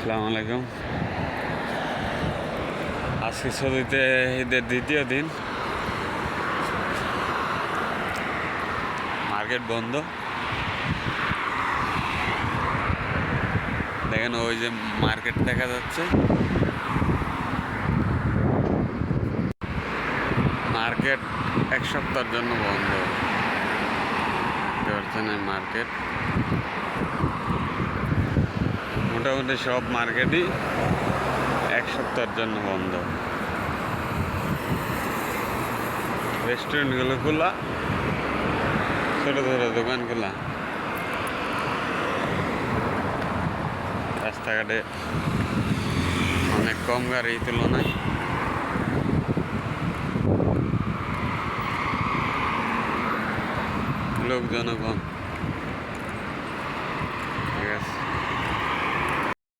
আসসালামু আলাইকুম। আজকে সৌদিতে ঈদের দ্বিতীয় দিন। মার্কেট বন্ধ। দেখেন ওই যে মার্কেট দেখা যাচ্ছে। মার্কেট এক সপ্তাহের জন্য বন্ধ। মার্কেট। মোটামুটি সব মার্কেটই এক সপ্তাহের জন্য বন্ধ। রেস্টুরেন্টগুলো খোলা, ছোটো ছোটো দোকান খোলা রাস্তাঘাটে অনেক কম গাড়ি তুলনায়। লোকজন কম।